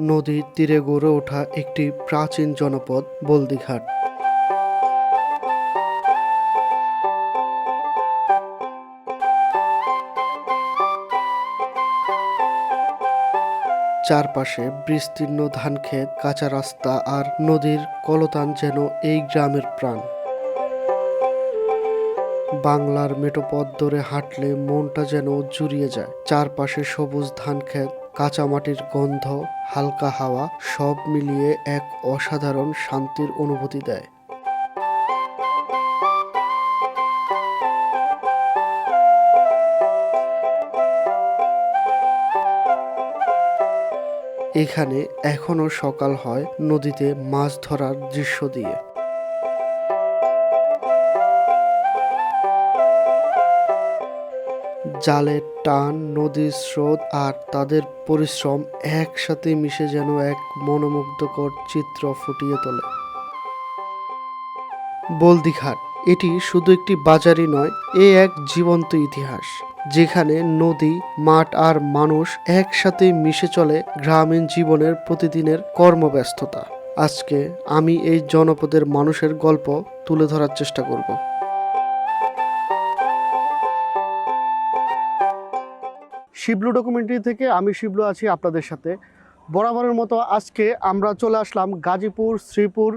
নদীর তীরে গড়ে ওঠা একটি প্রাচীন জনপদ বলদিঘাট চারপাশে বিস্তীর্ণ ধানক্ষেত, কাঁচা রাস্তা আর নদীর কলতান যেন এই গ্রামের প্রাণ। বাংলার মেটোপথ ধরে হাঁটলে মনটা যেন জুড়িয়ে যায়। চারপাশে সবুজ ধানক্ষেত কাঁচা মাটির গন্ধ, হালকা হাওয়া, সব মিলিয়ে এক অসাধারণ শান্তির অনুভূতি দেয়। এখানে এখনও সকাল হয় নদীতে মাছ ধরার দৃশ্য দিয়ে। জালের টান, নদীর স্রোত আর তাদের পরিশ্রম একসাথে মিশে যেন এক মনোমুগ্ধকর চিত্র ফুটিয়ে তোলে। বলদিঘাট, এটি শুধু একটি বাজারই নয়, এ এক জীবন্ত ইতিহাস, যেখানে নদী, মাঠ আর মানুষ একসাথে মিশে চলে গ্রামীণ জীবনের প্রতিদিনের কর্মব্যস্ততা। আজকে আমি এই জনপদের মানুষের গল্প তুলে ধরার চেষ্টা করব। শিবলু ডকুমেন্টারি থেকে আমি শিবলু আছি আপনাদের সাথে। বরাবরের মতো আজকে আমরা চলে আসলাম গাজীপুর, শ্রীপুর,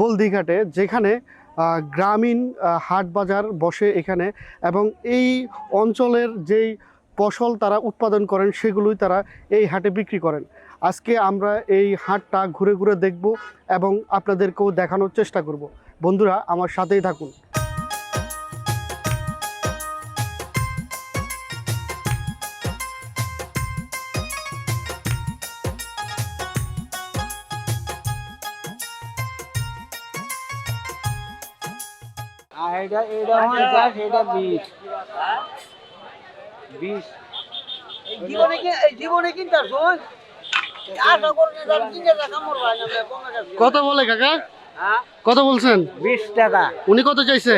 বলদিঘাটে, যেখানে গ্রামীণ হাট বাজার বসে এখানে এবং এই অঞ্চলের যেই ফসল তারা উৎপাদন করেন সেগুলোই তারা এই হাটে বিক্রি করেন। আজকে আমরা এই হাটটা ঘুরে ঘুরে দেখব এবং আপনাদেরকেও দেখানোর চেষ্টা করব। বন্ধুরা, আমার সাথেই থাকুন। আর এটা এটা পঞ্চাশ এটা বিশ। বিশ। জীবনে কি জীবনে শোন কত বলে কাকা? হ্যাঁ? কত বলছেন? বিশ টাকা। উনি কত চাইছে?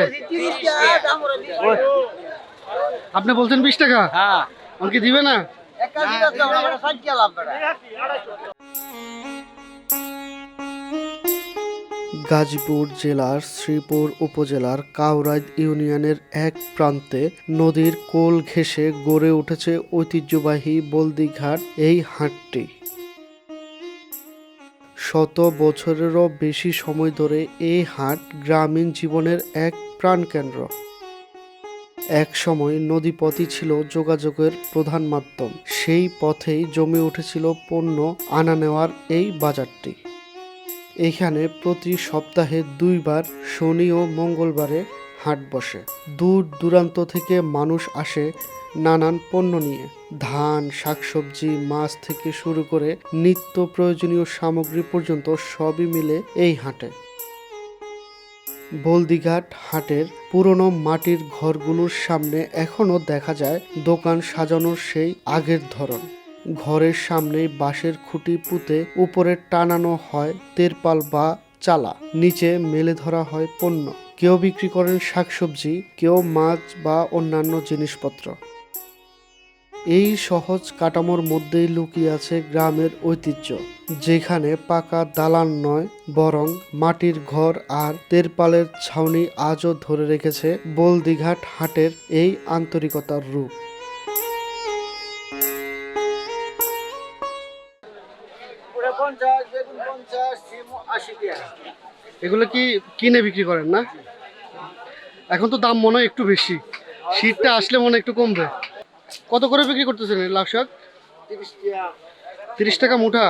আপনি বলছেন বিশ টাকা? হ্যাঁ। আমাকে দিবে না? গাজীপুর জেলার শ্রীপুর উপজেলার কাউরাইদ ইউনিয়নের এক প্রান্তে নদীর কোল ঘেঁষে গড়ে উঠেছে ঐতিহ্যবাহী বলদিঘাট এই হাটটি। শত বছরেরও বেশি সময় ধরে এই হাট গ্রামীণ জীবনের এক প্রাণকেন্দ্র। এক সময় নদীপথই ছিল যোগাযোগের প্রধান মাধ্যম সেই পথেই জমে উঠেছিল পণ্য আনা নেওয়ার এই বাজারটি। এখানে প্রতি সপ্তাহে দুইবার শনি ও মঙ্গলবারে হাট বসে। দূর দূরান্ত থেকে মানুষ আসে নানান পণ্য নিয়ে। ধান, শাকসবজি, মাছ থেকে শুরু করে নিত্য প্রয়োজনীয় সামগ্রী পর্যন্ত সবই মিলে এই হাটে। বলদিঘাট হাটের পুরনো মাটির ঘরগুলোর সামনে এখনও দেখা যায় দোকান সাজানোর সেই আগের ধরন। ঘরের সামনে বাঁশের খুঁটি পুঁতে উপরে টানানো হয় তেরপাল বা চালা, নিচে মেলে ধরা হয় পণ্য। কেউ বিক্রি করেন শাকসবজি, কেউ মাছ বা অন্যান্য জিনিসপত্র। এই সহজ কাঠামোর মধ্যেই লুকিয়ে আছে গ্রামের ঐতিহ্য, যেখানে পাকা দালান নয়, বরং মাটির ঘর আর তেরপালের ছাউনি আজও ধরে রেখেছে বলদিঘাট হাটের এই আন্তরিকতার রূপ। এগুলো কি কিনে বিক্রি করেন না? এখন তো দাম মনে হয় একটু বেশি। শীতটা আসলে মনে একটু কমবে। কত করে বিক্রি করতেছেন লাউ শাক? তিরিশ টাকা মুঠা।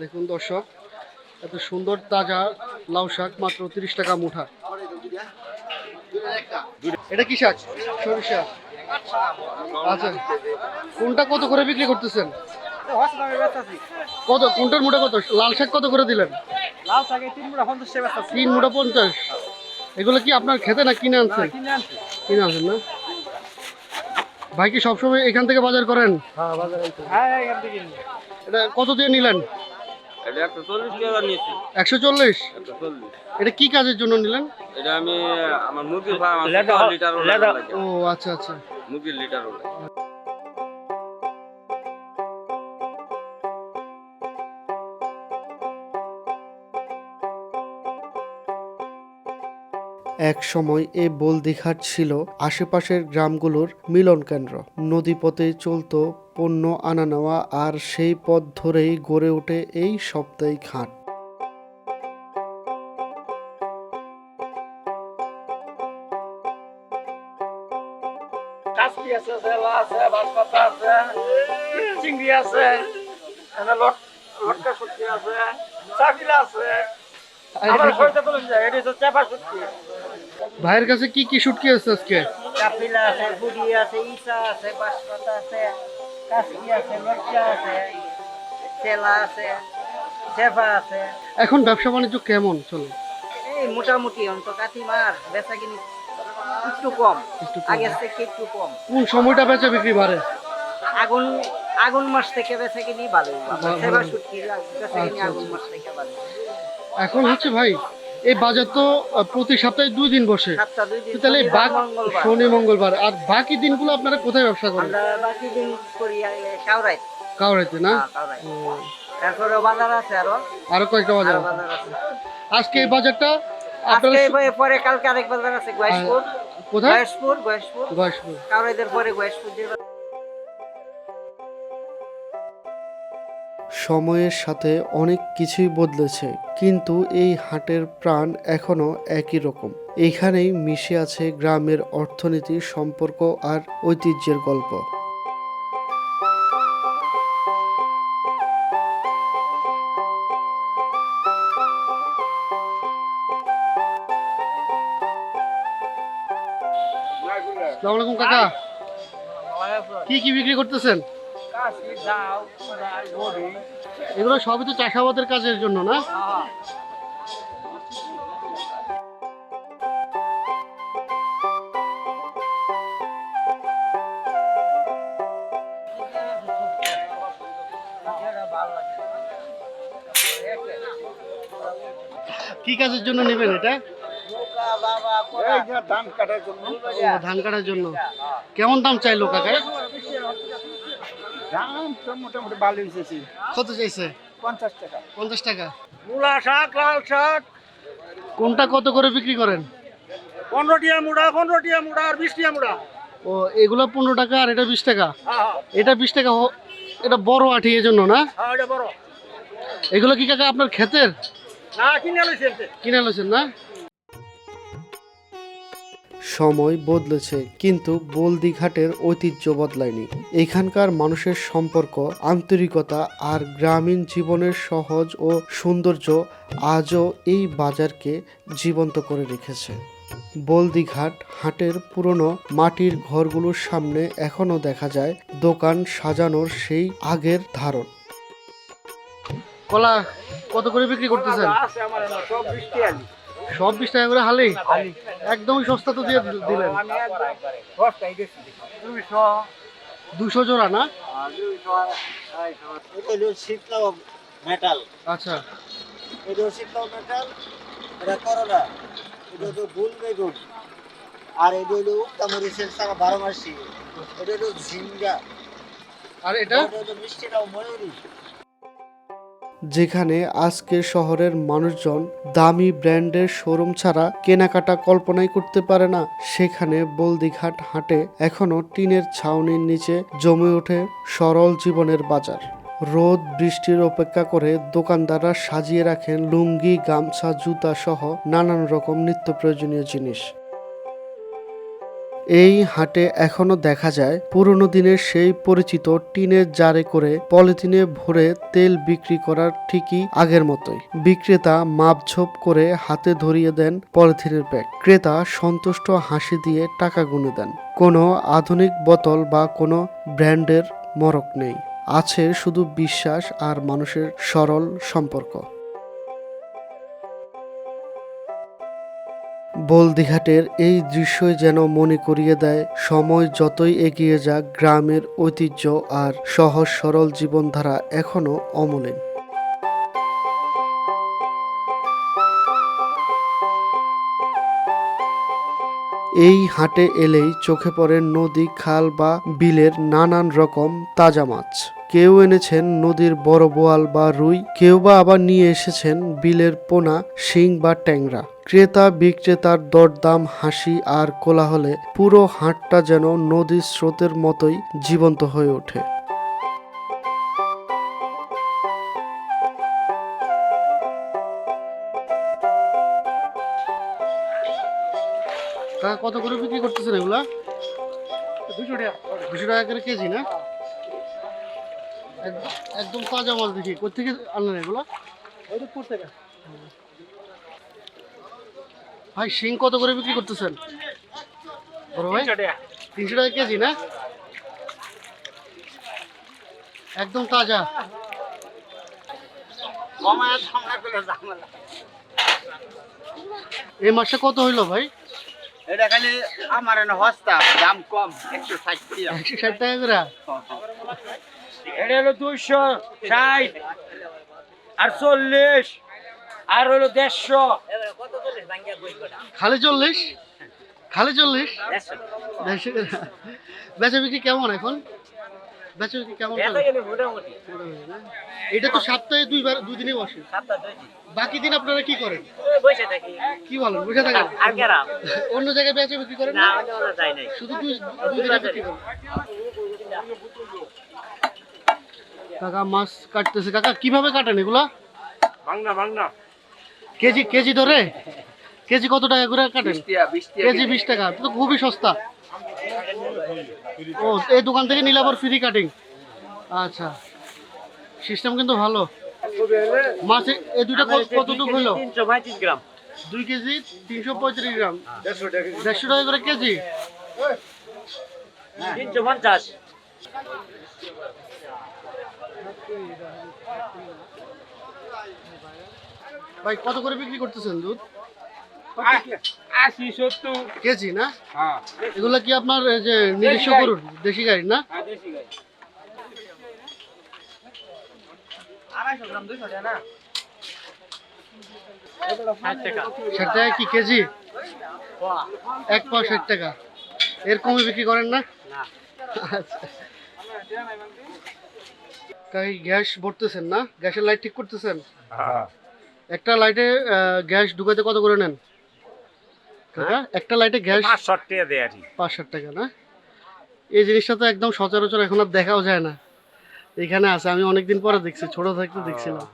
দেখুন দর্শক, এত সুন্দর তাজা লাউ শাক, মাত্র তিরিশ টাকা মুঠা। এটা কি শাক? সরিষা। আচ্ছা কোনটা কত করে বিক্রি করতেছেন? কত, কোনটার মুঠা কত? লাল শাক কত করে দিলেন? তিন মুড়া পঞ্চাশ এগুলো কি আপনার খেতে না কিনে আনছেন? কিনে আনছি। আনছেন না? ভাই কি সবসময় এখান থেকে বাজার করেন? হ্যাঁ এখান থেকে কিনি। এটা কত দিয়ে নিলেন? একশো চল্লিশ এটা কি কাজের জন্য নিলেন? এটা আমি আমার মুরগির ফার্ম আছে লেদা- তো, লিটার ওলা লেদা- লাগে। ও আচ্ছা আচ্ছা। মুরগির লিটার এক সময় এ বলদিঘাট ছিল আশেপাশের গ্রামগুলোর মিলন কেন্দ্র। নদীপথে চলতো পণ্য আনা নেওয়া আর সেই পথ ধরেই গড়ে ওঠে এই সাপ্তাহিক হাট। কাশি আছে জেলা আছে বাঁশপাতা আছে চিংড়ি আছে লটকা আছে চাপিলা আছে। আমার সইতে তো যায় এটা হচ্ছে চাপা শুটকি। ভাইয়ের কাছে কি কি শুটকি আছে আজকে? কাপিলা আছে বুড়ি আছে ইসা আছে বাঁশপাতা আছে কাশি আছে লটকা আছে আছে চেফা আছে। এখন ব্যবসা বাণিজ্য কেমন? চলো। এই মোটামুটি অন্ত কাতি মার বেচা কিনি একটু কম। আগের থেকে একটু কম। কোন সময়টা বেচা বিক্রি বাড়ে? আগুন আগুন মাস থেকে বেচা কিনি ভালো। সেবা শুটকি বেচা কিনি আচ্ছা, আগুন আচ্ছা। মাস থেকে ভালো এখন হচ্ছে ভাই এই বাজার তো প্রতি সপ্তাহে দুই দিন বসে। তাহলে শনি মঙ্গলবার। আর বাকি দিনগুলো আপনারা কোথায় ব্যবসা করেন? বাকি দিন করি কাউরাই কাউরাইতে না? তারপরে বাজার আছে আরও। আরও কয়েকটা বাজার আছে। আজকে এই বাজারটা আজকে পরে কালকে আরেক বাজার আছে গয়েশপুর। কোথায়? গয়েশপুর গয়েশপুর। গয়েশপুর। কাউরাইদের পরে গয়েশপুর সময়ের সাথে অনেক কিছুই বদলেছে কিন্তু এই হাটের প্রাণ এখনও একই রকম। এখানেই মিশে আছে গ্রামের অর্থনীতি সম্পর্ক আর ঐতিহ্যের গল্প। কাকা। কি কি বিক্রি করতেছেন? এগুলো সবই তো চাষাবাদের কাজের জন্য না? কি কাজের জন্য নেবেন এটা? ধান কাটার জন্য। ধান কাটার জন্য। কেমন দাম চাইলো কাকা দাম তো মোটামুটি ভালো হয়েছে কত চাইছে? পঞ্চাশ টাকা। পঞ্চাশ টাকা। মূলা শাক লাল শাক। কোনটা কত করে বিক্রি করেন? পনেরো টিয়া মুড়া পনেরো টিয়া মুড়া আর বিশ টিয়া মুড়া ও এগুলো পনেরো টাকা আর এটা বিশ টাকা? হ্যাঁ এটা বিশ টাকা এটা বড় আঠি এই জন্য না? হ্যাঁ এটা বড়। এগুলো কি কাকা আপনার ক্ষেতের? না কিনে লইছে কিনে আলোচেন না? সময় বদলেছে কিন্তু বলদিঘাটের ঐতিহ্য বদলায়নি। এখানকার মানুষের সম্পর্ক আন্তরিকতা আর গ্রামীণ জীবনের সহজ ও সৌন্দর্য আজও এই বাজারকে জীবন্ত করে রেখেছে। বলদিঘাট হাটের পুরনো মাটির ঘরগুলোর সামনে এখনও দেখা যায় দোকান সাজানোর সেই আগের ধারণ। কলা কত করে বিক্রি করতেছেন? আছে আমার এনে, সব বিশ। টাকা করে হালি? একদমই সস্তা তো দিয়ে দিলেন। দুশো জোড়া না? শীতলাও মেটাল আচ্ছা। এটা শীতলাও মেটাল এটা করলা এটা হলো গুল বেগুন। আর এটা হলো উত্তামরিচের সারা বারো মাসি। এটা হলো ঝিঙ্গা। আর এটা? এটা হলো মিষ্টিটাও ময়ূরী। যেখানে আজকে শহরের মানুষজন দামি ব্র্যান্ডের শোরুম ছাড়া কেনাকাটা কল্পনাই করতে পারে না। সেখানে বলদিঘাট হাটে এখনও টিনের ছাউনির নিচে জমে ওঠে সরল জীবনের বাজার। রোদ বৃষ্টির অপেক্ষা করে দোকানদাররা সাজিয়ে রাখেন লুঙ্গি, গামছা, জুতা সহ নানান রকম নিত্য প্রয়োজনীয় জিনিস। এই হাটে এখনও দেখা যায় পুরনো দিনের সেই পরিচিত টিনের জারে করে পলিথিনে ভরে তেল বিক্রি করার ঠিকই আগের মতোই। বিক্রেতা মাপঝোপ করে হাতে ধরিয়ে দেন পলিথিনের ব্যাগ। ক্রেতা সন্তুষ্ট হাসি দিয়ে টাকা গুনে দেন। কোনো আধুনিক বোতল বা কোনো ব্র্যান্ডের মরক নেই। আছে শুধু বিশ্বাস আর মানুষের সরল সম্পর্ক। বলদিঘাটের এই দৃশ্যই যেন মনে করিয়ে দেয়, সময় যতই এগিয়ে যাক, গ্রামের ঐতিহ্য আর সহজ সরল জীবনধারা এখনও অমলিন। এই হাটে এলেই চোখে পড়ে নদী, খাল বা বিলের নানান রকম তাজা মাছ। কেউ এনেছেন নদীর বড় বোয়াল বা রুই, কেউ বা আবার নিয়ে এসেছেন বিলের পোনা, শিং বা ট্যাংরা। ক্রেতা বিক্রেতার দরদাম হাসি আর কোলাহলে পুরো হাটটা যেন নদীর স্রোতের মতোই জীবন্ত হয়ে ওঠে। কত করে বিক্রি করতেছেন এগুলা? দুশো টাকা। দুশো টাকা করে কেজি না? এক- একদম তাজা মাছ দেখি। কোথেকে আনলেন এগুলা? থেকে ভাই শিং কত করে বিক্রি করতেছেন? বড় ভাই তিনশো টাকা। কেজি না? একদম তাজা। এই মাসে কত হইল ভাই? এটা খালি আমার হস্তা দাম কম একশো ষাট একশো ষাট টাকা করে? এটা হলো দুইশো ষাট আর চল্লিশ আর হলো দেড়শো। খালি চল্লিশ? খালি চল্লিশ? দেড়শো। বেচা বিক্রি কেমন এখন? বেচা বিক্রি কেমন? এটা তো সপ্তাহে দুইবার দুই দিনই বসে বাকি দিন আপনারা কি করেন? বসে কি বলেন? বুঝে থাকেন? অন্য জায়গায় বেচা বিক্রি করেন না শুধু দুই দুই দিনে বিক্রি করেন। কাকা মাছ কাটতেছে। কাকা কীভাবে কাটেন এগুলা? বাংলা বাংলা। কেজি কেজি ধরে? কেজি কত টাকা করে কাটেন? কেজি বিশ টাকা তো খুবই সস্তা। ও এই দোকান থেকে নিলে আবার ফ্রি কাটিং আচ্ছা সিস্টেম কিন্তু ভালো। মাছ এই দুইটা কত- কতটুকু পঁয়ত্রিশ গ্রাম। দুই কেজি তিনশো পঁয়ত্রিশ গ্রাম। দেড়শো টাকা করে কেজি? তিনশো পঞ্চাশ। ভাই কত করে বিক্রি করতেছেন দুধ? আশি সত্তর। কেজি না? হ্যাঁ। এগুলো কি আপনার যে নিজস্ব। গরুর? দেশি গাড়ি না? দেশি গাই আড়াইশো গ্রাম দুইশো না? ষাট টাকা। কি কেজি? এক পাও ষাট টাকা। এর কমে বিক্রি করেন না? না। আচ্ছা। তাই গ্যাস ভরতেছেন না? গ্যাসের লাইট ঠিক করতেছেন? একটা লাইটে গ্যাস ঢুকাতে কত করে নেন? কাকা একটা লাইটে গ্যাস পাঁচ ষাট টাকা দেয় আর কি। পাঁচ ষাট টাকা না? এই জিনিসটা তো একদম সচরাচর এখন আর দেখাও যায় না। এখানে আছে আমি অনেকদিন পরে দেখছি ছোট থাকতে দেখছিলাম।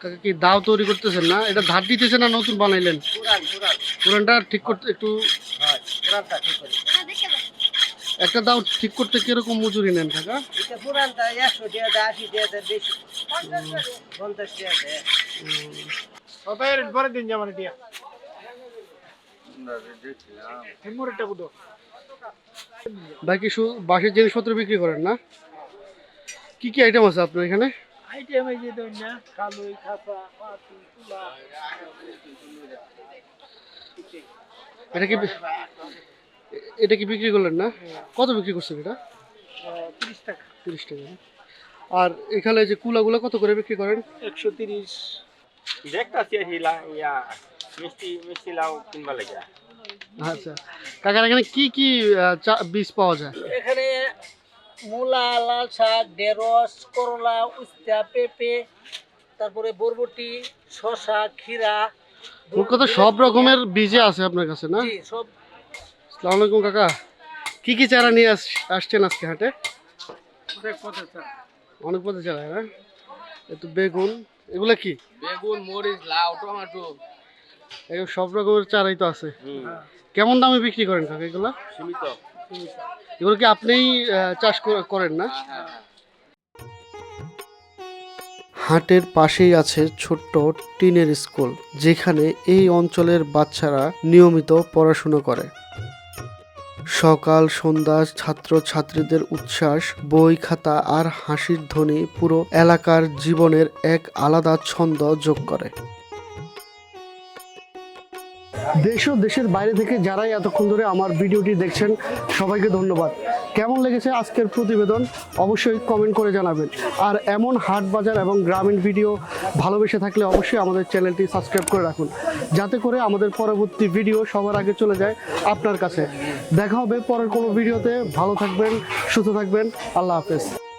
কাকা কি দাও তৈরি করতেছেন না? এটা ধার দিতেছেন না নতুন বানাইলেন? পুরান পুরান পুরানটা ঠিক করতে একটু হয় পুরানটা ঠিক করে একটা দাও ঠিক করতে কীরকম মজুরি নেন কাকা? পুরানটা একশো টাকা আশি টাকা বেশি। বাকি বাসের জিনিসপত্র বিক্রি করেন না? কি কি আইটেম আছে আপনার এখানে? আইটেম এই যে দই কালুই খাসা পাতি তুলা। এটা কি এটা কি বিক্রি করলেন না? কত বিক্রি করছেন এটা? তিরিশ টাকা। তিরিশ টাকা। না? আর এখানে যে কুলাগুলো কত করে বিক্রি করেন? একশো তিরিশ। দেখতাছি হিলা ইয়া মিষ্টি মিষ্টি লাউ কিনবা লাগে। আচ্ছা। কাকার এখানে কি কি চা- বীজ পাওয়া যায়? এখানে মূলা লাল শাক ঢেঁড়স করলা উস্তা পেঁপে তারপরে বরবটি শসা ক্ষীরা কথা সব রকমের বীজে আছে আপনার কাছে না? জি সব। সালাম আলাইকুম কাকা। কি কি চারা নিয়ে আস আসছেন আজকে হাটে? অনেক পথে চারা না একটু বেগুন এগুলা কি? বেগুন মরিচ লাউ টমেটো। এগুলো সব রকমের চারাই তো আছে। কেমন দামে বিক্রি করেন কাকা এগুলা? সীমিত। এগুলো কি আপনিই চাষ করেন না? হাটের পাশেই আছে ছোট্ট টিনের স্কুল যেখানে এই অঞ্চলের বাচ্চারা নিয়মিত পড়াশুনো করে। সকাল, সন্ধ্যা ছাত্র ছাত্রীদের উচ্ছ্বাস, বই খাতা আর হাসির ধ্বনি পুরো এলাকার জীবনের এক আলাদা ছন্দ যোগ করে। দেশ ও দেশের বাইরে থেকে যারাই এতক্ষণ ধরে আমার ভিডিওটি দেখছেন, সবাইকে ধন্যবাদ। কেমন লেগেছে আজকের প্রতিবেদন? অবশ্যই কমেন্ট করে জানাবেন। আর এমন হাট বাজার এবং গ্রামীণ ভিডিও ভালোবেসে থাকলে অবশ্যই আমাদের চ্যানেলটি সাবস্ক্রাইব করে রাখুন। যাতে করে আমাদের পরবর্তী ভিডিও সবার আগে চলে যায় আপনার কাছে। দেখা হবে পরের কোনো ভিডিওতে। ভালো থাকবেন, সুস্থ থাকবেন। আল্লাহ হাফেজ।